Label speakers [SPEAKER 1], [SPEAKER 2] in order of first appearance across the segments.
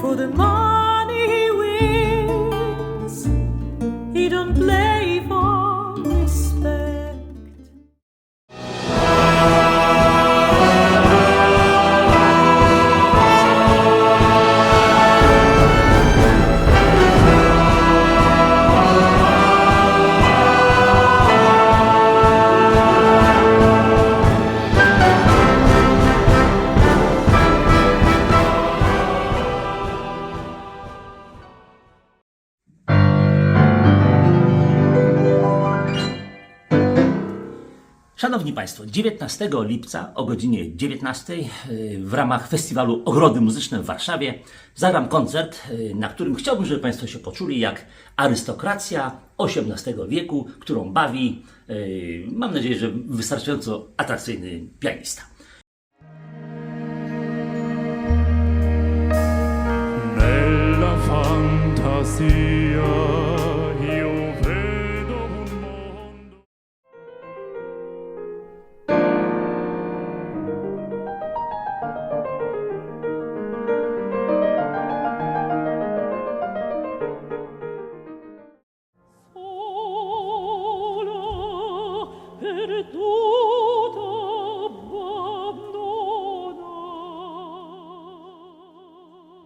[SPEAKER 1] for the money he wins. He don't play
[SPEAKER 2] Szanowni Państwo, 19 lipca o godzinie 19 y, w ramach festiwalu Ogrody Muzyczne w Warszawie zagram koncert, y, na którym chciałbym, żeby Państwo się poczuli jak arystokracja XVIII wieku, którą bawi, y, mam nadzieję, że wystarczająco atrakcyjny pianista.
[SPEAKER 3] Nella fantasia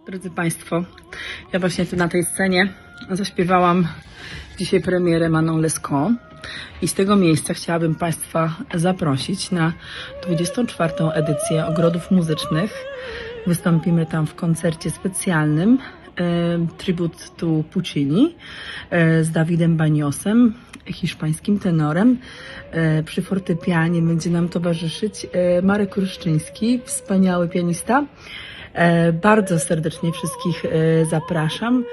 [SPEAKER 4] Drodzy Państwo, ja właśnie tu na tej scenie zaśpiewałam dzisiaj premierę Manon Lescaut i z tego miejsca chciałabym Państwa zaprosić na 24. edycję Ogrodów Muzycznych. Wystąpimy tam w koncercie specjalnym e, tribut to Puccini e, z Dawidem Baniosem, hiszpańskim tenorem. E, przy fortepianie będzie nam towarzyszyć e, Marek Ruszczyński, wspaniały pianista. E, Bardzo serdecznie wszystkich zapraszam.